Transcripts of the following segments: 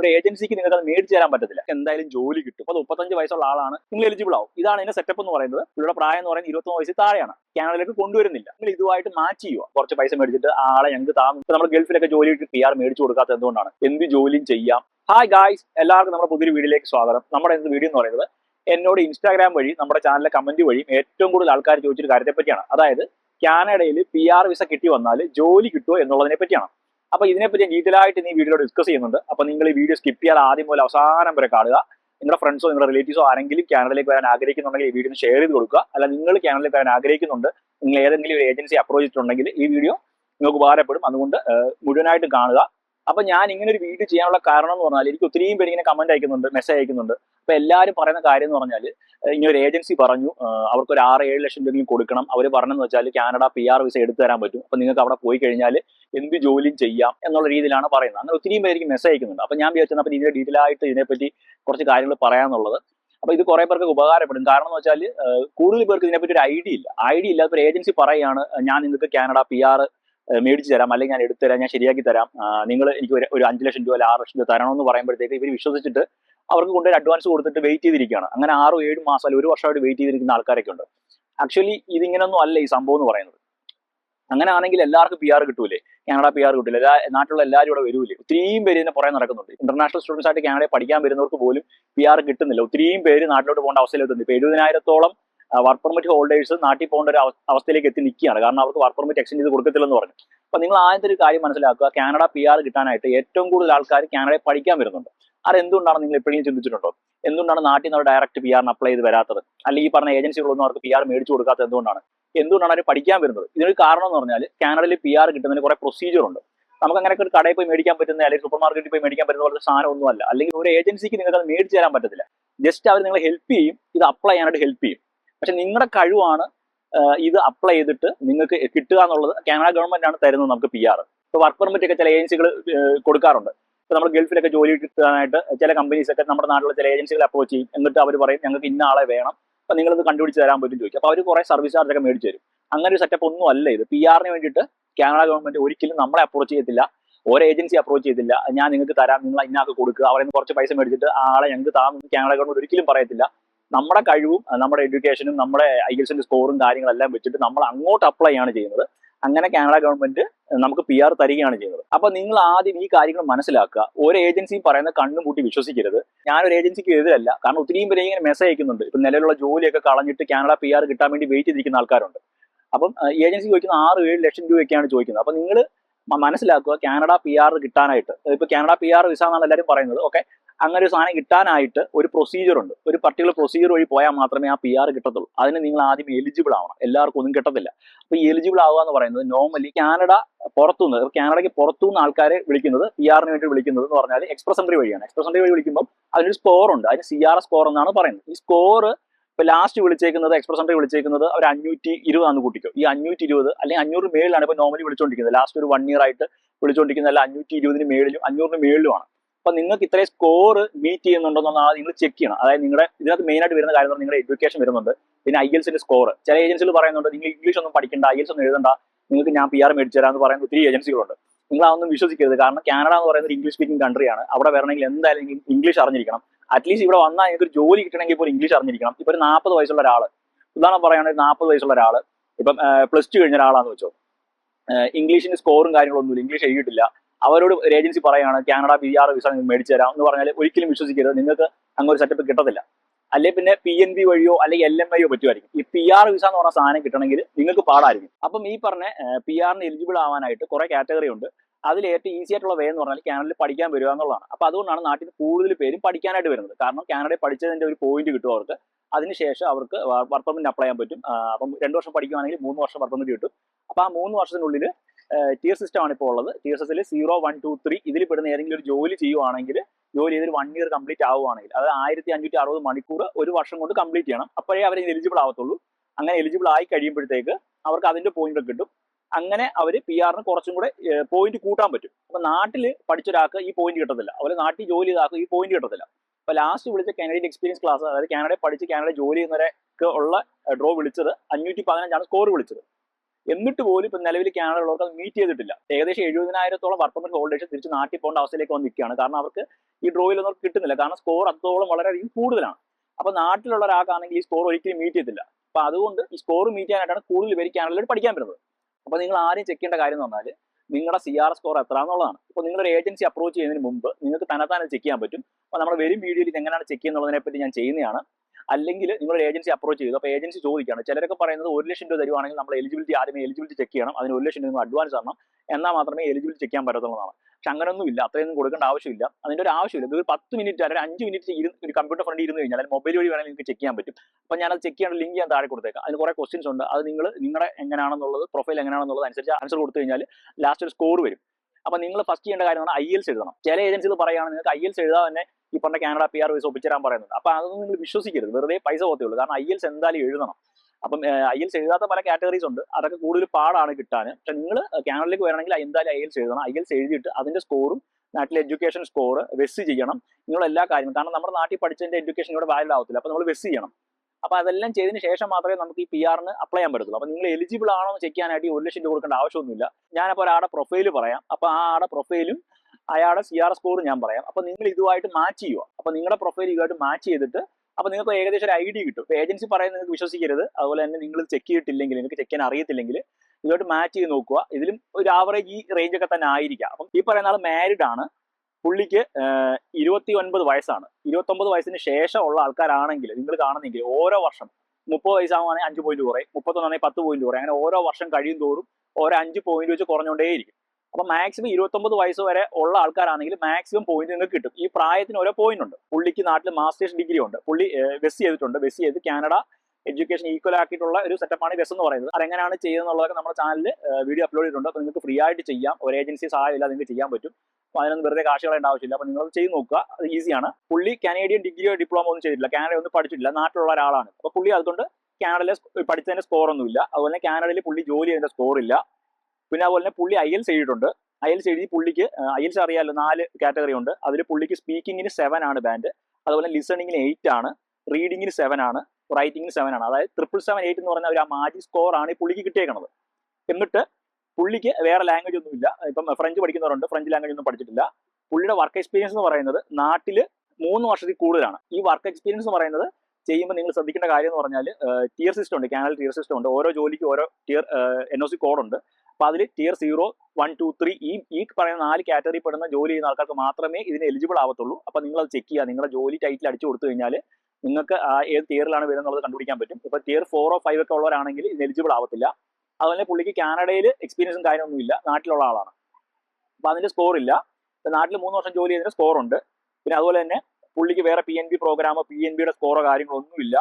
ഒരു ഏജൻസിക്ക് നിങ്ങൾക്ക് അത് മേടിച്ച് തരാൻ പറ്റത്തില്ല. എന്തായാലും ജോലി കിട്ടും. അത് മുപ്പത്തഞ്ച് വയസ്സുള്ള ആളാണ്. നിങ്ങൾ എലിജിബിൾ ആവും. ഇതാണ് ഇതിന്റെ സെറ്റപ്പ് എന്ന് പറയുന്നത്. ഇവരുടെ പ്രായം എന്ന് പറയുന്നത് ഇരുപത്തൊന്ന് വയസ്സിൽ താഴെയാണ്. കാനഡയിലേക്ക് കൊണ്ടുവരുന്നില്ല. നിങ്ങൾ ഇതുമായിട്ട് മാച്ച് ചെയ്യുക. കുറച്ച് പൈസ മേടിച്ചിട്ട് ആളെ ഞങ്ങൾക്ക് താ ഇപ്പൊ നമ്മൾ ഗൾഫിലൊക്കെ ജോലി കിട്ടി. പി ആർ മേടിച്ചു കൊടുക്കാത്തത് എന്തുകൊണ്ടാണ്? എന്ത് ജോലിയും ചെയ്യാം. ഹായ് ഗായ്സ് എല്ലാവർക്കും നമ്മുടെ പുതിയൊരു വീഡിയോയിലേക്ക് സ്വാഗതം. നമ്മുടെ എന്ത് വീഡിയോ എന്ന് പറയുന്നത് എന്നോട് ഇൻസ്റ്റാഗ്രാം വഴി നമ്മുടെ ചാനലിലെ കമന്റ് വഴിയും ഏറ്റവും കൂടുതൽ ആൾക്കാർ ചോദിച്ചൊരു കാര്യത്തെ പറ്റിയാണ് അതായത് കാനഡയിൽ പി ആർ വിസ കിട്ടി വന്നാൽ ജോലി കിട്ടുമോ എന്നുള്ളതിനെ പറ്റിയാണ് അപ്പൊ ഇതിനെപ്പറ്റി ഡീറ്റെയിൽ ആയിട്ട് നീ വീഡിയോ ഡിസ്കസ് ചെയ്യുന്നുണ്ട്. അപ്പൊ നിങ്ങൾ ഈ വീഡിയോ സ്കിപ്പ് ചെയ്യാതെ ആദ്യം മുതൽ അവസാനം വരെ കാണുക. നിങ്ങളുടെ ഫ്രണ്ട്സോ നിങ്ങളുടെ റിലേറ്റീവ്സോ ആരെങ്കിലും കാനഡയിലേക്ക് വരാൻ ആഗ്രഹിക്കുന്നുണ്ടെങ്കിൽ ഈ വീഡിയോ ഷെയർ ചെയ്ത് കൊടുക്കുക. അല്ല നിങ്ങൾ കാനഡയിലേക്ക് വരാൻ ആഗ്രഹിക്കുന്നുണ്ട് നിങ്ങൾ ഏതെങ്കിലും ഒരു ഏജൻസി അപ്രോച്ച് ചെയ്തിട്ടുണ്ടെങ്കിൽ ഈ വീഡിയോ നിങ്ങൾക്ക് ഉപകാരപ്പെടും. അതുകൊണ്ട് മുഴുവനായിട്ട് കാണുക. അപ്പൊ ഞാൻ ഇങ്ങനെ ഒരു വീഡിയോ ചെയ്യാനുള്ള കാരണം എന്ന് പറഞ്ഞാൽ എനിക്ക് ഒത്തിരിയും പേര് ഇങ്ങനെ കമന്റ് അയക്കുന്നുണ്ട് മെസ്സേജ് അയക്കുന്നുണ്ട്. അപ്പൊ എല്ലാവരും പറയുന്ന കാര്യം എന്ന് പറഞ്ഞാൽ ഇനിയൊരു ഒരു ഏജൻസി പറഞ്ഞു അവർക്ക് ഒരു ആറ് ഏഴ് ലക്ഷം രൂപയും കൊടുക്കണം. അവർ പറഞ്ഞെന്ന് വെച്ചാൽ കാനഡ പി ആർ വിസ എടുത്തു തരാൻ പറ്റും. അപ്പൊ നിങ്ങൾക്ക് അവിടെ പോയി കഴിഞ്ഞാൽ എന്ത് ജോലിയും ചെയ്യാം എന്നുള്ള രീതിയിലാണ് പറയുന്നത്. അങ്ങനെ ഒത്തിരിയും പേർക്ക് മെസ്സേജ് അയക്കുന്നുണ്ട്. അപ്പൊ ഞാൻ വിചാരിച്ചത് അപ്പൊ ഇതിന്റെ ഡീറ്റെയിൽ ആയിട്ട് ഇതിനെപ്പറ്റി കുറച്ച് കാര്യങ്ങൾ പറയാന്നുള്ളത്. അപ്പൊ ഇത് കുറെ പേർക്ക് ഉപകാരപ്പെടും. കാരണം എന്ന് വെച്ചാൽ കൂടുതൽ പേർക്ക് ഇതിനെപ്പറ്റി ഒരു ഐഡിയ ഇല്ല. ഐഡിയ ഇല്ലാത്ത ഒരു ഏജൻസി പറയുകയാണ് ഞാൻ നിങ്ങൾക്ക് കാനഡ പി ആർ മേടിച്ചു തരാം. അല്ലെങ്കിൽ ഞാൻ എടുത്തു തരാം ഞാൻ ശരിയാക്കി തരാം. നിങ്ങൾ എനിക്ക് ഒരു അഞ്ച് ലക്ഷം രൂപ അല്ലെങ്കിൽ ആറ് ലക്ഷം രൂപ തരണമെന്ന് പറയുമ്പോഴത്തേക്ക് ഇവർ വിശ്വസിച്ചിട്ട് അവർക്ക് കൊണ്ടുപോയി അഡ്വാൻസ് കൊടുത്തിട്ട് വെയിറ്റ് ചെയ്തിരിക്കുകയാണ്. അങ്ങനെ ആറും ഏഴും മാസം അല്ലെങ്കിൽ ഒരു വർഷമായിട്ട് വെയിറ്റ് ചെയ്തിരിക്കുന്ന ആൾക്കാരൊക്കെ ഉണ്ട്. ആക്ച്വലി ഇതിങ്ങനൊന്നും അല്ല ഈ സംഭവം എന്ന് പറയുന്നത്. അങ്ങനെ ആണെങ്കിൽ എല്ലാവർക്കും പി ആർ കിട്ടൂലേ? കാനഡ പി ആർ കിട്ടില്ല എല്ലാ നാട്ടിലുള്ള എല്ലാവരും ഇവിടെ വരൂലേ? ഒത്തിരിയും പേര് തന്നെ പുറകെ നടക്കുന്നുണ്ട്. ഇന്റർനാഷണൽ സ്റ്റുഡൻസ് ആയിട്ട് കാനഡയിൽ പഠിക്കാൻ വരുന്നവർക്ക് പോലും പി ആർ കിട്ടുന്നില്ല. ഒത്തിരിയും പേര് നാട്ടിലോട്ട് പോകേണ്ട അവസ്ഥയിലെത്തുന്നുണ്ട് ഇപ്പൊ എഴുപതിനായിരത്തോളം വർക്ക് പെർമിറ്റ് ഹോൾഡേഴ്സ് നാട്ടിൽ പോകേണ്ട ഒരു അവസ്ഥയിലേക്ക് എത്തി നിൽക്കുകയാണ്. കാരണം അവർക്ക് വർക്ക് പെർമിറ്റ് എക്സ്റ്റെൻഡ് ചെയ്ത് കൊടുക്കത്തില്ലെന്ന് പറഞ്ഞു. അപ്പൊ നിങ്ങൾ ആദ്യത്തെ ഒരു കാര്യം മനസ്സിലാക്കുക. കാനഡ പി ആർ കിട്ടാനായിട്ട് ഏറ്റവും കൂടുതൽ ആൾക്കാർ കാനഡയിൽ പഠിക്കാൻ വരുന്നുണ്ട്. അത് എന്തുകൊണ്ടാണ് നിങ്ങൾ എപ്പോഴും ചിന്തിച്ചിട്ടുണ്ടോ? എന്തുകൊണ്ടാണ് നാട്ടിൽ നിന്ന് ഡയറക്റ്റ് പി ആറിന് അപ്ലൈ ചെയ്ത് വരാത്തത്? അല്ലെങ്കിൽ ഈ പറഞ്ഞ ഏജൻസികളൊന്നും അവർക്ക് പി ആർ മേടിച്ചു കൊടുക്കാത്തത് എന്തുകൊണ്ടാണ്? എന്തുകൊണ്ടാണ് അവർ പഠിക്കാൻ വരുന്നത്? ഇതിനൊരു കാരണം എന്ന് പറഞ്ഞാൽ കാനഡയിൽ പി ആർ കിട്ടുന്നതിന് കുറെ പ്രൊസീജിയർ ഉണ്ട്. നമുക്ക് അങ്ങനെ ഒരു കടയിൽ പോയി മേടിക്കാൻ പറ്റുന്ന അല്ലെങ്കിൽ സൂപ്പർ മാർക്കറ്റിൽ പോയി മേടിക്കാൻ പറ്റുന്ന പോലത്തെ ഒന്നുമല്ല. അല്ലെങ്കിൽ ഒരു ഏജൻസിക്ക് നിങ്ങൾക്ക് അത് മേടിച്ചു തരാൻ പറ്റത്തില്ല. ജസ്റ്റ് അവർ നിങ്ങളെ ഹെൽപ്പ് ചെയ്യും. ഇത് അപ്ലൈ ചെയ്യാനായിട്ട് ഹെൽപ്പ് ചെയ്യും. പക്ഷെ നിങ്ങളുടെ കഴിവാണ് ഇത് അപ്ലൈ ചെയ്തിട്ട് നിങ്ങൾക്ക് കിട്ടുക എന്നുള്ളത് കാനഡ ഗവൺമെന്റ് ആണ് തരുന്നത് നമുക്ക് പി ആർ ഇപ്പൊ വർക്ക് പെർമിറ്റ് ഒക്കെ ചില ഏജൻസികൾ കൊടുക്കാറുണ്ട്. ഇപ്പൊ നമ്മൾ ഗൾഫിലൊക്കെ ജോലി കിട്ടാനായിട്ട് ചില കമ്പനീസ് ഒക്കെ നമ്മുടെ നാട്ടിലുള്ള ചില ഏജൻസികൾ അപ്രോച്ച് ചെയ്യും. എന്നിട്ട് അവർ പറയും ഞങ്ങൾക്ക് ഇന്ന ആളെ വേണം. അപ്പൊ നിങ്ങളിത് കണ്ടുപിടിച്ച് തരാൻ പറ്റും ചോദിക്കും. അപ്പൊ അവർ കുറെ സർവീസ് ചാർജ് ഒക്കെ മേടിച്ചു തരും. അങ്ങനെ ഒരു സെറ്റപ്പ് ഒന്നും അല്ല ഇത്. പി ആറിന് വേണ്ടിയിട്ട് കാനഡ ഗവൺമെന്റ് ഒരിക്കലും നമ്മളെ അപ്രോച്ച് ചെയ്യത്തില്ല. ഓരോ ഏജൻസി അപ്രോച്ച് ചെയ്തില്ല ഞാൻ നിങ്ങൾക്ക് തരാം. നിങ്ങൾ ഇന്നാക്ക് കൊടുക്കുക അവരെ കുറച്ച് പൈസ മേടിച്ചിട്ട് ആളെ ഞങ്ങൾക്ക് താ കാനഡ ഗവൺമെന്റ് ഒരിക്കലും പറയത്തില്ല. നമ്മുടെ കഴിവും നമ്മുടെ എഡ്യൂക്കേഷനും നമ്മുടെ ഐ എൽസിന്റെ സ്കോറും കാര്യങ്ങളെല്ലാം വെച്ചിട്ട് നമ്മൾ അങ്ങോട്ട് അപ്ലൈ ആണ് ചെയ്യുന്നത്. അങ്ങനെ കാനഡ ഗവൺമെന്റ് നമുക്ക് പി ആർ തരികയാണ് ചെയ്യുന്നത്. അപ്പൊ നിങ്ങൾ ആദ്യം ഈ കാര്യങ്ങൾ മനസ്സിലാക്കുക. ഒരു ഏജൻസി പറയുന്ന കണ്ണും കൂട്ടി വിശ്വസിക്കരുത്. ഞാനൊരു ഏജൻസിക്ക് എതിരല്ല. കാരണം ഒത്തിരിയും പേര് ഇങ്ങനെ മെസ്സേജ് അയക്കുന്നുണ്ട്. ഇപ്പൊ നിലവിലുള്ള ജോലിയൊക്കെ കളഞ്ഞിട്ട് കാനഡ പി ആർ കിട്ടാൻ വേണ്ടി വെയിറ്റ് ചെയ്തിരിക്കുന്ന ആൾക്കാരുണ്ട്. അപ്പം ഏജൻസി ചോദിക്കുന്ന ആറ് ഏഴ് ലക്ഷം രൂപയൊക്കെയാണ് ചോദിക്കുന്നത്. അപ്പൊ നിങ്ങൾ മനസ്സിലാക്കുക കാനഡ പി ആർ കിട്ടാനായിട്ട്. ഇപ്പൊ കാനഡ പി ആർ വിസ എന്നാണ് എല്ലാവരും പറയുന്നത്. ഓക്കെ അങ്ങനെ ഒരു സാധനം കിട്ടാനായിട്ട് ഒരു പ്രൊസീജിയർ ഉണ്ട്. ഒരു പർട്ടിക്കുലർ പ്രൊസീജിയർ വഴി പോയാൽ മാത്രമേ ആ പി ആർ കിട്ടത്തുള്ളൂ. അതിന് നിങ്ങൾ ആദ്യം എലിജിബിൾ ആവണം. എല്ലാവർക്കും ഒന്നും കിട്ടത്തില്ല. അപ്പൊ ഈ എലിജിബിൾ ആവുക എന്ന് പറയുന്നത് നോർമലി കാനഡ പുറത്തുനിന്ന് കാനഡയ്ക്ക് പുറത്തുനിന്ന് ആൾക്കാരെ വിളിക്കുന്നത് പി ആറിന് വേണ്ടി വിളിക്കുന്നത് എന്ന് പറഞ്ഞാൽ എക്സ്പ്രസ് എൻട്രി വഴിയാണ്. എക്സ്പ്രസ് എൻട്രി വഴി വിളിക്കുമ്പോൾ അതിനൊരു സ്കോർ ഉണ്ട്. അതിന് സി ആർ സ്കോർ എന്നാണ് പറയുന്നത്. ഈ സ്കോർ ഇപ്പൊ ലാസ്റ്റ് വിളിച്ചേക്കുന്നത് എക്സ്പ്രസ് എൻട്രി വിളിച്ചേക്കുന്നത് ഒരു അഞ്ഞൂറ്റി ഇരുപതാന്ന് കൂട്ടിക്കും. ഈ അഞ്ഞൂറ്റി ഇരുപത് അല്ലെങ്കിൽ അഞ്ഞൂറ് മേളിലാണ് ഇപ്പൊ നോർമലി വിളിച്ചുകൊണ്ടിരിക്കുന്നത് ലാസ്റ്റ് ഒരു വൺ ഇയർ ആയിട്ട് വിളിച്ചുകൊണ്ടിരിക്കുന്നത് അല്ല അഞ്ഞൂറ്റി ഇരുപതിന് മേളിലും അഞ്ഞൂറിന് മേളിലുമാണ്. അപ്പൊ നിങ്ങൾക്ക് ഇത്രയും സ്കോർ മീറ്റ് ചെയ്യുന്നുണ്ടോന്നാ നിങ്ങൾ ചെക്ക് ചെയ്യണം. അതായത് നിങ്ങളുടെ ഇതിനകത്ത് മെയിൻ ആയിട്ട് വരുന്ന കാര്യം നിങ്ങളുടെ എഡ്യൂക്കേഷൻ വരുന്നുണ്ട്. പിന്നെ ഐ എൽസിന്റെ സ്കോർ ചില ഏജൻസികൾ പറയുന്നുണ്ട് നിങ്ങൾ ഇംഗ്ലീഷ് ഒന്നും പഠിക്കണ്ട ഐ എൽസ് ഒന്നും എഴുതണ്ട. നിങ്ങൾക്ക് ഞാൻ പി ആർ മേടിച്ചു തരാമെന്ന് പറയുന്ന ഒത്തിരി ഏജൻസികളുണ്ട് നിങ്ങൾ അതൊന്നും വിശ്വസിക്കരുത്. കാരണം കാനഡ എന്ന് പറയുന്നത് ഇംഗ്ലീഷ് സ്പീക്കിംഗ് കൺട്രിയാണ് അവിടെ വരണമെങ്കിൽ എന്തായാലും ഇംഗ്ലീഷ് അറിഞ്ഞിരിക്കണം. അറ്റ്ലീസ്റ്റ് ഇവിടെ വന്നാൽ നിങ്ങൾക്ക് ഒരു ജോലി കിട്ടണമെങ്കിൽ പോലും ഇംഗ്ലീഷ് അറിഞ്ഞിരിക്കണം. ഇപ്പൊ ഒരു നാൽപ്പത് വയസ്സുള്ള ഒരാൾ ഉദാഹരണം പറയുകയാണെങ്കിൽ നാൽപ്പത് വയസ്സുള്ള ഒരാൾ ഇപ്പം പ്ലസ് ടു കഴിഞ്ഞ ഒരാളാന്ന് വെച്ചോ. ഇംഗ്ലീഷിന്റെ സ്കോറും കാര്യങ്ങളൊന്നുമില്ല. ഇംഗ്ലീഷ് എഴുതിയിട്ടില്ല. അവരോട് ഒരു ഏജൻസി പറയുകയാണ് കാനഡ പി ആർ വിസ മേടിച്ചു തരാം എന്ന് പറഞ്ഞാൽ ഒരിക്കലും വിശ്വസിക്കരുത്. നിങ്ങൾക്ക് അങ്ങനെ ഒരു സെറ്റപ്പ് കിട്ടത്തില്ല. അല്ലെങ്കിൽ പിന്നെ പി എൻ ബി വഴിയോ അല്ലെങ്കിൽ എൽ എം വഴിയോ പറ്റുമായിരിക്കും. ഈ പി ആർ വിസ എന്ന് പറഞ്ഞ സാധനം കിട്ടണമെങ്കിൽ നിങ്ങൾക്ക് പാടായിരിക്കും. അപ്പം ഈ പറഞ്ഞ പി ആറിന് എലിജിബിൾ ആവാനായിട്ട് കുറെ കാറ്റഗറി ഉണ്ട്. അതിൽ ഏറ്റവും ഈസി ആയിട്ടുള്ള വേ എന്ന് പറഞ്ഞാൽ കാനഡയിൽ പഠിക്കാൻ വരിക എന്നുള്ളതാണ്. അപ്പൊ അതുകൊണ്ടാണ് നാട്ടിൽ കൂടുതൽ പേരും പഠിക്കാനായിട്ട് വരുന്നത്. കാരണം കാനഡയിൽ പഠിച്ചതിന്റെ ഒരു പോയിന്റ് കിട്ടും അവർക്ക്. അതിനുശേഷം അവർക്ക് വർക്ക് പെർമിറ്റ് അപ്ലൈ ചെയ്യാൻ പറ്റും. അപ്പം രണ്ട് വർഷം പഠിക്കുകയാണെങ്കിൽ മൂന്ന് വർഷം വർക്ക് പെർമിറ്റ് കിട്ടും. അപ്പൊ ആ മൂന്ന് വർഷത്തിനുള്ളിൽ ടിയർ സിസ്റ്റം ആണ് ഇപ്പോൾ ഉള്ളത്. ടിയർ സിസ്റ്റിൽ സീറോ വൺ ടു ത്രീ ഇതിൽ പെടുന്ന ഏതെങ്കിലും ഒരു ജോലി ചെയ്യുവാണെങ്കിൽ ജോലി ചെയ്തൊരു വൺ ഇയർ കംപ്ലീറ്റ് ആവുകയാണെങ്കിൽ അത് ആയിരത്തി അഞ്ഞൂറ്റി അറുപത് മണിക്കൂർ ഒരു വർഷം കൊണ്ട് കംപ്ലീറ്റ് ചെയ്യണം. അപ്പോഴേ അവർ എലിജിബിൾ ആവത്തുള്ളൂ. അങ്ങനെ എലിജിബിൾ ആയി കഴിയുമ്പോഴത്തേക്ക് അവർക്ക് അതിന്റെ പോയിന്റ് കിട്ടും. അങ്ങനെ അവർ പി ആറിന് കുറച്ചും കൂടെ പോയിന്റ് കൂട്ടാൻ പറ്റും. അപ്പൊ നാട്ടിൽ പഠിച്ചൊരാൾക്ക് ഈ പോയിന്റ് കിട്ടത്തില്ല. അവർ നാട്ടിൽ ജോലി ചെയ്ത ഈ പോയിന്റ് കിട്ടത്തില്ല. അപ്പൊ ലാസ്റ്റ് വിളിച്ച കാനഡയിൽ എക്സ്പീരിയൻസ് ക്ലാസ് അതായത് കാനഡയിൽ പഠിച്ച് കാനഡ ജോലി ചെയ്യുന്നവരെ ഉള്ള ഡ്രോ വിളിച്ചത് അഞ്ഞൂറ്റി പതിനഞ്ചാണ് സ്കോർ വിളിച്ചത്. എന്നിട്ട് പോലും ഇപ്പൊ നിലവിൽ കാനഡ ഉള്ളവർക്ക് അത് മീറ്റ് ചെയ്തിട്ടില്ല. ഏകദേശം എഴുപതിനായിരത്തോളം വർക്ക് പെർമിറ്റ് ഹോൾഡേഴ്സ് തിരിച്ച് നാട്ടിൽ പോകേണ്ട അവസ്ഥയിലേക്ക് വന്ന് നിൽക്കുകയാണ്. കാരണം അവർക്ക് ഈ ഡ്രോയിൽ ഒന്നും കിട്ടുന്നില്ല. കാരണം സ്കോർ അത്രത്തോളം വളരെയധികം കൂടുതലാണ്. അപ്പൊ നാട്ടിലുള്ള ഒരാൾക്കാണെങ്കിൽ ഈ സ്കോർ ഒരിക്കലും മീറ്റ് ചെയ്തില്ല അപ്പൊ അതുകൊണ്ട് ഈ സ്കോർ മീറ്റ് ചെയ്യാനായിട്ടാണ് കൂടുതൽ പേര് കാനഡയിൽ പഠിക്കാൻ വരുന്നത്. അപ്പൊ നിങ്ങൾ ആദ്യം ചെക്ക് ചെയ്യേണ്ട കാര്യം എന്ന് പറഞ്ഞാൽ നിങ്ങളുടെ സി ആർ സ്കോർ എത്ര എന്നുള്ളതാണ് ഇപ്പോൾ നിങ്ങളൊരു ഏജൻസി അപ്രോച്ച് ചെയ്യുന്നതിന് മുമ്പ് നിങ്ങൾക്ക് തന്നെത്താനെ ചെക്ക് ചെയ്യാൻ പറ്റും. അപ്പോൾ നമ്മുടെ വരും വീഡിയോയിൽ ഇത് എങ്ങനെയാണ് ചെക്ക് ചെയ്യുന്നതിനെ പറ്റി ഞാൻ ചെയ്യുന്നതാണ്. അല്ലെങ്കിൽ നിങ്ങളുടെ ഏജൻസി അപ്രോച്ച് ചെയ്തു. അപ്പോൾ ഏജൻസി ചോദിക്കുകയാണ് ചിലരൊക്കെ പറയുന്നത് ഒരു ലക്ഷം രൂപ തരുവാണെങ്കിൽ നമ്മൾ എലിജിബിലിറ്റി ആദ്യമേ എലിജിബിലിറ്റി ചെക്ക് ചെയ്യണം. അതിന് ഒരു ലക്ഷം രൂപ അഡ്വാൻസ് തരണം. എന്നാൽ മാത്രമേ എലിജിബിലിറ്റി ചെക്ക് ചെയ്യാൻ പറ്റത്തുള്ളതാണ് പക്ഷെ അങ്ങനൊന്നും ഇല്ല അത്രയൊന്നും കൊടുക്കേണ്ട ആവശ്യമില്ല. അതിന്റെ ഒരു ആവശ്യമില്ല. ഇത് ഒരു പത്ത് മിനിറ്റ് അല്ലെങ്കിൽ അഞ്ച് മിനിറ്റ് ഇരുന്ന് ഒരു കമ്പ്യൂട്ടർ ഫ്രണ്ട് ഇരുന്ന് കഴിഞ്ഞാൽ മൊബൈൽ വഴി വേണമെങ്കിൽ നിങ്ങൾക്ക് ചെക്ക് ചെയ്യാൻ പറ്റും. അപ്പോൾ അത് ചെക്ക് ചെയ്യാൻ ലിങ്ക് ഞാൻ താഴെ കൊടുത്തേക്കാം. അതിന് കുറേ ക്വസ്റ്റ്യൻസ് ഉണ്ട്. അത് നിങ്ങൾ നിങ്ങളുടെ എങ്ങനെയാണെന്നുള്ളത് പ്രൊഫൈൽ എങ്ങനെയാണെന്നുള്ളത് അനുസരിച്ച് ആൻസർ കൊടുത്തു കഴിഞ്ഞാൽ ലാസ്റ്റ് ഒരു സ്കോർ വരും. അപ്പൊ നിങ്ങൾ ഫസ്റ്റ് ചെയ്യേണ്ട കാര്യമാണ് ഐ എൽസ് എഴുതണം. ചില ഏജൻസികൾ പറയുകയാണെങ്കിൽ നിങ്ങൾക്ക് ഐ എൽസ് എഴുതാൻ തന്നെ ഈ പറഞ്ഞ കാനഡ പി ആർ വൈസ് ഒപ്പിച്ചേരാൻ പറയുന്നുണ്ട് അപ്പൊ അതൊന്നും നിങ്ങൾ വിശ്വസിക്കരുത്. വെറുതെ പൈസ പോകത്തേ ഉള്ളൂ. കാരണം ഐ എൽസ് എന്തായാലും എഴുതണം. അപ്പം ഐ എൽസ് എഴുതാത്ത പല കാറ്റഗറീസ് ഉണ്ട്. അതൊക്കെ കൂടുതൽ പാടാണ് കിട്ടാൻ പക്ഷെ നിങ്ങൾ കാനഡയിലേക്ക് വരണമെങ്കിൽ എന്തായാലും ഐ എൽസ് എഴുതണം. ഐ എൽസ് എഴുതിയിട്ട് അതിന്റെ സ്കോറും നാട്ടിലെ എഡ്യൂക്കേഷൻ സ്കോർ വെസ് ചെയ്യണം. നിങ്ങൾ എല്ലാ കാര്യങ്ങളും. കാരണം നമ്മുടെ നാട്ടിൽ പഠിച്ചതിന്റെ എഡ്യൂക്കേഷൻ ഇവിടെ വാലിഡ് ആവത്തില്ല. അപ്പൊ നമ്മൾ വെസ് ചെയ്യണം. അപ്പൊ അതെല്ലാം ചെയ്തതിന് ശേഷം മാത്രമേ നമുക്ക് ഈ പി ആറിന് അപ്ലൈ ചെയ്യാൻ പറ്റത്തുള്ളൂ. അപ്പൊ നിങ്ങൾ എലിജിബിൾ ആണോ എന്ന് ചെക്ക് ചെയ്യാനായിട്ട് ഒരു ലക്ഷം രൂപ കൊടുക്കേണ്ട ആവശ്യമൊന്നുമില്ല. ഞാനപ്പോൾ ഒരാടെ പ്രൊഫൈൽ പറയാം. അപ്പൊ ആ ആടെ പ്രൊഫൈലും അയാളുടെ സി ആർ സ്കോർ ഞാൻ പറയാം. അപ്പൊ നിങ്ങൾ ഇതുമായിട്ട് മാച്ച് ചെയ്യുക. അപ്പൊ നിങ്ങളുടെ പ്രൊഫൈൽ ഇതുമായിട്ട് മാച്ച് ചെയ്തിട്ട് അപ്പൊ നിങ്ങൾക്ക് ഏകദേശം ഒരു ഐഡിയ കിട്ടും. ഇപ്പൊ ഏജൻസി പറയുന്നത് നിങ്ങൾക്ക് വിശ്വസിക്കരുത്. അതുപോലെ തന്നെ നിങ്ങൾ ചെക്ക് ചെയ്തിട്ടില്ലെങ്കിൽ നിങ്ങൾക്ക് ചെക്ക് ചെയ്യാൻ അറിയത്തില്ലെങ്കിൽ ഇതുമായിട്ട് മാച്ച് ചെയ്ത് നോക്കുക. ഇതിലും ഒരു ആവറേജ് ഈ റേഞ്ച് ഒക്കെ തന്നെ ആയിരിക്കാം. അപ്പം ഈ പറയുന്ന ആൾ മാരിഡ് ആണ്. പുള്ളിക്ക് ഇരുപത്തി ഒൻപത് വയസ്സാണ്. ഇരുപത്തൊമ്പത് വയസ്സിന് ശേഷം ഉള്ള ആൾക്കാരാണെങ്കിൽ നിങ്ങൾ കാണുന്നെങ്കിൽ ഓരോ വർഷം മുപ്പത് വയസ്സാകുവാണെങ്കിൽ അഞ്ച് പോയിന്റ് കുറയും മുപ്പത്തൊന്നാണെങ്കിൽ പത്ത് പോയിന്റ് കുറയും അങ്ങനെ ഓരോ വർഷം കഴിയും തോറും ഓരോ അഞ്ച് പോയിന്റ് വെച്ച് കുറഞ്ഞുകൊണ്ടേയിരിക്കും. അപ്പൊ മാക്സിമം ഇരുപത്തൊമ്പത് വയസ്സ് വരെ ഉള്ള ആൾക്കാരാണെങ്കിൽ മാക്സിമം പോയിന്റ് നിങ്ങൾക്ക് കിട്ടും. ഈ പ്രായത്തിന് ഓരോ പോയിന്റ് ഉണ്ട്. പുള്ളിക്ക് നാട്ടിൽ മാസ്റ്റേഴ്സ് ഡിഗ്രി ഉണ്ട്. പുള്ളി വെസ് ചെയ്തിട്ടുണ്ട്. വെസ് ചെയ്ത് കാനഡ എഡ്യൂക്കേഷൻ ഈക്വൽ ആക്കിയിട്ടുള്ള ഒരു സെറ്റപ്പാണ് വെസ് എന്ന് പറയുന്നത്. അതെങ്ങനെയാണ് എന്നുള്ളതൊക്കെ നമ്മുടെ ചാനലിൽ വീഡിയോ അപ്ലോഡ് ചെയ്തിട്ടുണ്ട്. അപ്പോൾ നിങ്ങൾക്ക് ഫ്രീ ആയിട്ട് ചെയ്യാം. ഒരു ഏജൻസി സഹായമില്ല നിങ്ങൾക്ക് ചെയ്യാൻ പറ്റും. അപ്പോൾ അതിനൊന്നും വെറുതെ കാശ് ആവശ്യമില്ല. അപ്പോൾ നിങ്ങൾ ചെയ്ത് നോക്കുക. അത് ഈസിയാണ് പുള്ളി കാനേഡിയൻ ഡിഗ്രിയോ ഡിപ്ലോമ ഒന്നും ചെയ്തിട്ടില്ല. കാനഡ ഒന്നും പഠിച്ചിട്ടില്ല. നാട്ടിലുള്ള ഒരാളാണ്. അപ്പോൾ പുള്ളി അതുകൊണ്ട് കാനഡയിലെ പഠിച്ചതിന്റെ സ്കോർ ഒന്നുമില്ല. അതുപോലെ കാനഡയിൽ പുള്ളി ജോലി ചെയ്യുന്ന സ്കോർ ഇല്ല. പിന്നെ അതുപോലെ തന്നെ പുള്ളി ഐ എൽ ചെയ്തിട്ടുണ്ട് ഐ എഴുതി പുള്ളിക്ക് ഐ എൽസ് അറിയാമല്ലോ നാല് കാറ്റഗറി ഉണ്ട്. അതിൽ പുള്ളിക്ക് സ്പീക്കിങ്ങിന് സെവൻ ആണ് ബാൻഡ് അതുപോലെ ലിസണിങ്ങിന് എയ്റ്റ് ആണ്. റീഡിങ്ങിന് സെവൻ ആണ്. റൈറ്റിങ്ങിന് സെവൻ ആണ്. അതായത് ട്രിപ്പിൾ സെവൻ എയ്റ്റ് എന്ന് പറഞ്ഞ ഒരു ആ മാജിക് സ്കോർ ആണ് ഈ പുള്ളിക്ക് കിട്ടിയേക്കുന്നത് എന്നിട്ട് പുള്ളിക്ക് വേറെ ലാംഗ്വേജ് ഒന്നുമില്ല ഇപ്പം ഫ്രഞ്ച് പഠിക്കുന്നവരുണ്ട്. ഫ്രഞ്ച് ലാംഗ്വേജ് ഒന്നും പഠിച്ചിട്ടില്ല. പുള്ളിയുടെ വർക്ക് എക്സ്പീരിയൻസ് എന്ന് പറയുന്നത് നാട്ടിൽ മൂന്ന് വർഷത്തിൽ കൂടുതലാണ്. ഈ വർക്ക് എക്സ്പീരിയൻസ് എന്ന് പറയുന്നത് ചെയ്യുമ്പോൾ നിങ്ങൾ ശ്രദ്ധിക്കേണ്ട കാര്യം എന്ന് പറഞ്ഞാൽ ടിയർ സിസ്റ്റം ഉണ്ട് കാനൽ ടിയർ സിസ്റ്റം ഉണ്ട്. ഓരോ ജോലിക്ക് ഓരോ tier N O C code ഉണ്ട്. അപ്പൊ അതിൽ tier zero one two three ഈ ഈ പറയുന്ന നാല് കാറ്റഗറി പെടുന്ന ജോലി ചെയ്യുന്ന ആൾക്കാർക്ക് മാത്രമേ ഇതിന് എലിജിബിൾ ആവത്തുള്ളൂ. അപ്പൊ നിങ്ങൾ അത് ചെക്ക് ചെയ്യുക. നിങ്ങളുടെ ജോലി ടൈറ്റിൽ അടിച്ചു കൊടുത്തു കഴിഞ്ഞാൽ നിങ്ങൾക്ക് ഏത് ടിയറിലാണ് വരുന്നത് കണ്ടുപിടിക്കാൻ പറ്റും. ഇപ്പൊ ടിയർ ഫോറോ ഫൈവ് ഒക്കെ ഉള്ളവരാണെങ്കിൽ ഇതിന് എലിജിബിൾ ആവത്തില്ല. അതുപോലെ പുള്ളിക്ക് കാനഡയിൽ എക്സ്പീരിയൻസും കാര്യമൊന്നുമില്ല നാട്ടിലുള്ള ആളാണ്. അപ്പൊ അതിന്റെ സ്കോർ ഇല്ല. നാട്ടിൽ മൂന്ന് വർഷം ജോലി ചെയ്തതിന് സ്കോർ ഉണ്ട്. പിന്നെ അതുപോലെ തന്നെ പുള്ളിക്ക് വേറെ പി എൻ ബി പ്രോഗ്രാമോ പി എൻ ബിയുടെ സ്കോറോ കാര്യങ്ങളോ ഒന്നുമില്ല.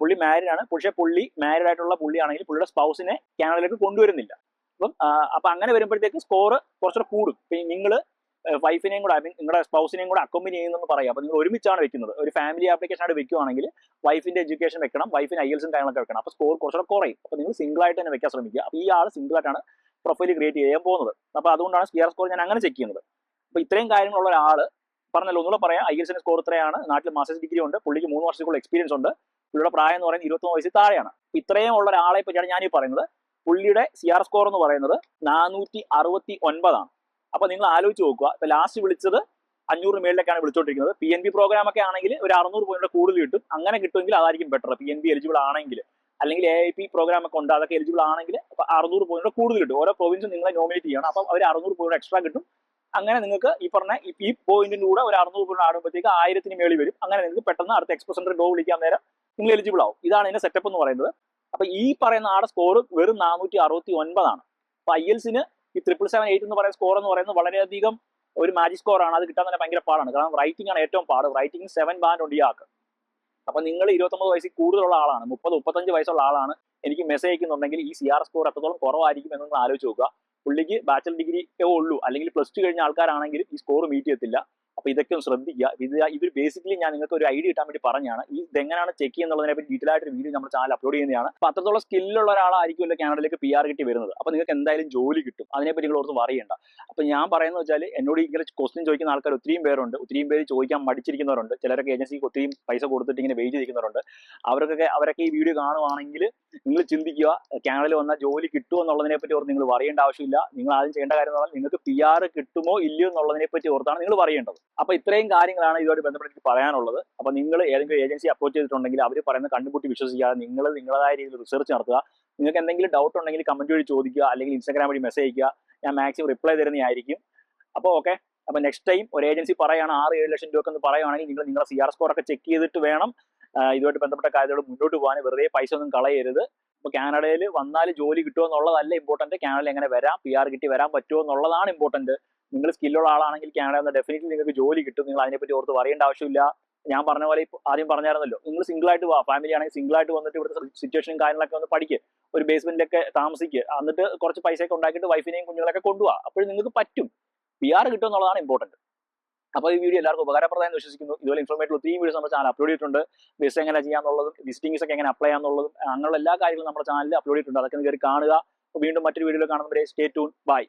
പുള്ളി മാരീഡ് ആണ്. പക്ഷേ പുള്ളി മാരീഡ് ആയിട്ടുള്ള പുള്ളിയാണെങ്കിൽ പുള്ളിയുടെ സ്പൗസിനെ കാനഡയിലേക്ക് കൊണ്ടുവരുന്നില്ല. അപ്പം അപ്പൊ അങ്ങനെ വരുമ്പോഴത്തേക്ക് സ്കോർ കുറച്ചുകൂടെ കൂടും. നിങ്ങൾ വൈഫിനെയും കൂടെ നിങ്ങളുടെ സ്പൗസിനെയും കൂടെ അക്കോമ്പനി ചെയ്യുന്നെന്ന് പറയാം. അപ്പോൾ നിങ്ങൾ ഒരുമിച്ചാണ് വെക്കുന്നത്. ഒരു ഫാമിലി ആപ്ലിക്കേഷൻ ആയിട്ട് വെക്കുവാണെങ്കിൽ വൈഫിന്റെ എഡ്യൂക്കേഷൻ വെക്കണം വൈഫിന് ഐ എൽസും കാര്യങ്ങളൊക്കെ വെക്കണം. അപ്പോൾ സ്കോർ കുറച്ചുകൂടെ കുറയും. അപ്പോൾ നിങ്ങൾ സിംഗിൾ ആയിട്ട് തന്നെ വെക്കാൻ ശ്രമിക്കുക. അപ്പോൾ ഈ ആൾ സിംഗിൾ ആയിട്ടാണ് പ്രൊഫൈൽ ക്രിയേറ്റ് ചെയ്യാൻ പോകുന്നത്. അപ്പോൾ അതുകൊണ്ടാണ് സ്കിയർ സ്കോർ ഞാൻ അങ്ങനെ ചെക്ക് ചെയ്യുന്നത്. അപ്പോൾ ഇത്രയും കാര്യങ്ങളുള്ള ഒരാൾ പറഞ്ഞല്ലോ ഒന്നുകൂടെ പറയാം. ഐ എൽസിന്റെ സ്കോർ ഇത്രയാണ്. നാട്ടിൽ മാസ്റ്റേഴ്സ് ഡിഗ്രി ഉണ്ട്. പുള്ളിക്ക് മൂന്ന് വർഷത്തേക്കുള്ള എക്സ്പീരിയൻസ് ഉണ്ട്. പുള്ളിയുടെ പ്രായം എന്ന് പറയുന്നത് ഇരുപത്തൊന്ന് വയസ്സിൽ താഴെയാണ്. ഇത്രയും ഉള്ള ഒരാളെ പറ്റിയാണ് ഞാൻ ഈ പറയുന്നത്. പുള്ളിയുടെ സി ആർ സ്കോർ എന്ന് പറയുന്നത് നാനൂറ്റി അറുപത്തി ഒൻപതാണ് അപ്പൊ നിങ്ങൾ ആലോചിച്ച് നോക്കുക. ഇപ്പൊ ലാസ്റ്റ് വിളിച്ചത് അഞ്ഞൂറ് മേളിലേക്കാണ് വിളിച്ചോണ്ടിരിക്കുന്നത്. പി എൻ ബി പ്രോഗ്രാം ഒക്കെ ആണെങ്കിൽ ഒരു അറുന്നൂറ് പോയിന്റ് കൂടുതൽ കിട്ടും. അങ്ങനെ കിട്ടുമെങ്കിൽ അതായിരിക്കും better P N B eligible ആണെങ്കിൽ. അല്ലെങ്കിൽ എ ഐ പി പ്രോഗ്രാം ഒക്കെ ഉണ്ട്. അതൊക്കെ എലിജിബിൾ ആണെങ്കിൽ അറുന്നൂറ് പോയിന്റ് കൂടുതൽ കിട്ടും. ഓരോ പ്രൊവിൻസും നിങ്ങളെ നോമിനേറ്റ് ചെയ്യണം. അപ്പൊ അവർ അറുന്നൂറ് പോയിന്റ് എക്സ്ട്രാ കിട്ടും. അങ്ങനെ നിങ്ങൾക്ക് ഈ പറഞ്ഞ ഈ പോയിന്റിന്റെ കൂടെ ഒരു അറുന്നൂറ് പോയിന്റ് ആടുമ്പോഴത്തേക്ക് ആയിരത്തിന് മേളിൽ വരും. അങ്ങനെ നിങ്ങൾക്ക് പെട്ടെന്ന് അടുത്ത എക്സ്പ്രസ് സെന്റർ ഗോ വിളിക്കാൻ നേരം നിങ്ങൾ എലിജിബിൾ ആവും. ഇതാണ് ഇതിന്റെ സെറ്റപ്പ് എന്ന് പറയുന്നത്. അപ്പൊ ഈ പറയുന്ന ആടെ സ്കോർ വെറും നാനൂറ്റി അറുപത്തി ഒൻപതാണ് അപ്പൊ ഐ എൽസിന് ഈ ട്രിപ്പിൾ സെവൻ എയ്റ്റ് എന്ന് പറയുന്ന സ്കോർ എന്ന് പറയുന്നത് വളരെയധികം ഒരു മാജിക് സ്കോർ ആണ്. അത് കിട്ടാൻ തന്നെ ഭയങ്കര പാടാണ്. കാരണം റൈറ്റിംഗ് ആണ് ഏറ്റവും പാട്. റൈറ്റിംഗ് സെവൻ ബാൻഡ് ഉണ്ട് ഇയാൾക്ക്. അപ്പൊ നിങ്ങൾ ഇരുപത്തൊമ്പത് വയസ്സിൽ കൂടുതലുള്ള ആളാണ്. മുപ്പത് മുപ്പത്തഞ്ച് വയസ്സുള്ള ആളാണ്. എനിക്ക് മെസ്സേജ് അയക്കുന്നുണ്ടെങ്കിൽ ഈ സി ആർ സ്കോർ എത്രത്തോളം കുറവായിരിക്കും എന്ന് നിങ്ങൾ ആലോചിച്ച് നോക്കുക. പുള്ളിക്ക് ബാച്ചലർ ഡിഗ്രിയേ ഉള്ളൂ. അല്ലെങ്കിൽ പ്ലസ് ടു കഴിഞ്ഞ ആൾക്കാരാണെങ്കിൽ ഈ സ്കോർ മീറ്റ് ചെയ്യത്തില്ല. അപ്പൊ ഇതൊക്കെ ഒന്ന് ശ്രദ്ധിക്കുക. ഇത് ഇത് ബേസിക്കലി ഞാൻ നിങ്ങൾക്ക് ഒരു ഐഡിയ കിട്ടാൻ വേണ്ടി പറഞ്ഞാണ് ഈ ഇതെങ്ങനെയാണ് ചെക്ക് ചെയ്യുന്നതിനെ പറ്റി ഡീറ്റെയിൽ ആയിട്ട് വീഡിയോ നമ്മുടെ ചാനൽ അപ്ലോഡ് ചെയ്യുന്നതാണ്. അപ്പൊ അത്രത്തോളം സ്കില്ലുള്ള ഒരാളായിരിക്കുമല്ലോ കാനഡയിലേക്ക് പി ആർ കിട്ടി വരുന്നത്. അപ്പൊ നിങ്ങൾക്ക് എന്തായാലും ജോലി കിട്ടും. അതിനെപ്പറ്റി നിങ്ങൾ ഓർത്ത് പറയണ്ട. അപ്പൊ ഞാൻ പറയുന്നത് വെച്ചാൽ എന്നോട് ഇങ്ങനെ ക്വസ്റ്റ്യൻ ചോദിക്കുന്ന ആൾക്കാർ ഒത്തിരിയും പേരുണ്ട്. ഒത്തിരിയും പേര് ചോദിക്കാൻ മടിച്ചിരിക്കുന്നവരുണ്ട്. ചിലരൊക്കെ ഏജൻസിക്ക് ഒത്തിരിയും പൈസ കൊടുത്തിട്ട് ഇങ്ങനെ വെയിറ്റ് ചെയ്തിരിക്കുന്നവരുണ്ട്. അവർക്കൊക്കെ അവരൊക്കെ ഈ വീഡിയോ കാണുവാണെങ്കിൽ നിങ്ങൾ ചിന്തിക്കുക കാനഡയിൽ വന്ന ജോലി കിട്ടുമോ എന്നുള്ളതിനെ പറ്റി ഓർത്ത് നിങ്ങൾ പറയേണ്ട ആവശ്യമില്ല. നിങ്ങൾ ആദ്യം ചെയ്യേണ്ട കാര്യം എന്ന് പറഞ്ഞാൽ നിങ്ങൾക്ക് പി ആർ കിട്ടുമോ ഇല്ലയോ എന്നുള്ളതിനെ പറ്റി ഓർത്താണ് നിങ്ങൾ പറയേണ്ടത്. അപ്പൊ ഇത്രയും കാര്യങ്ങളാണ് ഇതുമായിട്ട് ബന്ധപ്പെട്ട് എനിക്ക് പറയാനുള്ളത്. അപ്പൊ നിങ്ങൾ ഏതെങ്കിലും ഏജൻസി അപ്രോച്ച് ചെയ്തിട്ടുണ്ടെങ്കിൽ അവർ പറയുന്ന കണ്ടുമുട്ടി വിശ്വസിക്കാതെ നിങ്ങൾ നിങ്ങളതായ രീതിയിൽ റിസർച്ച് നടത്തുക. നിങ്ങൾക്ക് എന്തെങ്കിലും ഡൗട്ട് ഉണ്ടെങ്കിൽ കമന്റ് വഴി ചോദിക്കുക അല്ലെങ്കിൽ ഇൻസ്റ്റാഗ്രാം വഴി മെസ്സേജ് അയക്കുക ഞാൻ മാക്സിമം റിപ്ലൈ തരുന്നതായിരിക്കും അപ്പോൾ ഓക്കെ അപ്പോൾ നെക്സ്റ്റ് ടൈം ഒരു ഏജൻസി പറയുകയാണ് ആറ് ഏഴ് ലക്ഷം രൂപ എന്ന് പറയുകയാണെങ്കിൽ നിങ്ങൾ നിങ്ങളുടെ സി ആർ സ്കോർ ഒക്കെ ചെക്ക് ചെയ്തിട്ട് വേണം ഇതുമായിട്ട് ബന്ധപ്പെട്ട കാര്യത്തോട് മുന്നോട്ട് പോകാൻ. വെറുതെ പൈസ ഒന്നും കളയരുത്. അപ്പോൾ കാനഡയിൽ വന്നാൽ ജോലി കിട്ടുമോ എന്നുള്ളതല്ല ഇമ്പോർട്ടന്റ് കാനഡയിൽ എങ്ങനെ വരാം? പി ആർ കിട്ടി വരാൻ പറ്റുമോ എന്നുള്ളതാണ് ഇമ്പോർട്ടന്റ് നിങ്ങൾ സ്കില്ലുള്ള ആളാണെങ്കിൽ കാനഡ എന്ന ഡെഫിനറ്റ്ലി നിങ്ങൾക്ക് ജോലി കിട്ടും. നിങ്ങൾ അതിനെപ്പറ്റി ഓർത്ത് പറയേണ്ട ആവശ്യമില്ല. ഞാൻ പറഞ്ഞ പോലെ ആദ്യം പറഞ്ഞായിരുന്നല്ലോ നിങ്ങൾ സിംഗിൾ ആയിട്ട് വാ. ഫാമിലി ആണെങ്കിൽ സിംഗിൾ ആയിട്ട് വന്നിട്ട് ഇവിടുത്തെ സിറ്റുവേഷനും കാര്യങ്ങളൊക്കെ ഒന്ന് പഠിക്കുക ഒരു ബേസ്മെന്റിലൊക്കെ താമസിക്കുക എന്നിട്ട് കുറച്ച് പൈസയൊക്കെ ഉണ്ടാക്കിയിട്ട് വൈഫിനെയും കുഞ്ഞുങ്ങളൊക്കെ കൊണ്ടുപോകാം അപ്പോൾ നിങ്ങൾക്ക് പറ്റും. പി ആർ കിട്ടും എന്നുള്ളതാണ് ഇമ്പോർട്ടന്റ് അപ്പോൾ ഈ വീഡിയോ എല്ലാവർക്കും ഉപകാരപ്രദമായി വിശ്വസിക്കുന്നു. ഇതുപോലെ ഇൻഫോർമേറ്റീവ് ഒത്തിരി വീഡിയോസ് നമ്മുടെ ചാനൽ അപ്ലോഡ് ചെയ്തിട്ടുണ്ട്. വിസ എങ്ങനെ ചെയ്യാന്നുള്ളതും വിസിറ്റിംഗ്സ് ഒക്കെ എങ്ങനെ അപ്ലൈ ചെയ്യാന്നുള്ളതും അങ്ങനെയുള്ള എല്ലാ കാര്യങ്ങളും നമ്മുടെ ചാനലിൽ അപ്ലോഡ് ചെയ്തിട്ടുണ്ട്. അതൊക്കെ കയറി കാണുക. വീണ്ടും മറ്റൊരു വീഡിയോയിൽ കാണുന്നവരെ സ്റ്റേ ട്യൂൺ ബൈ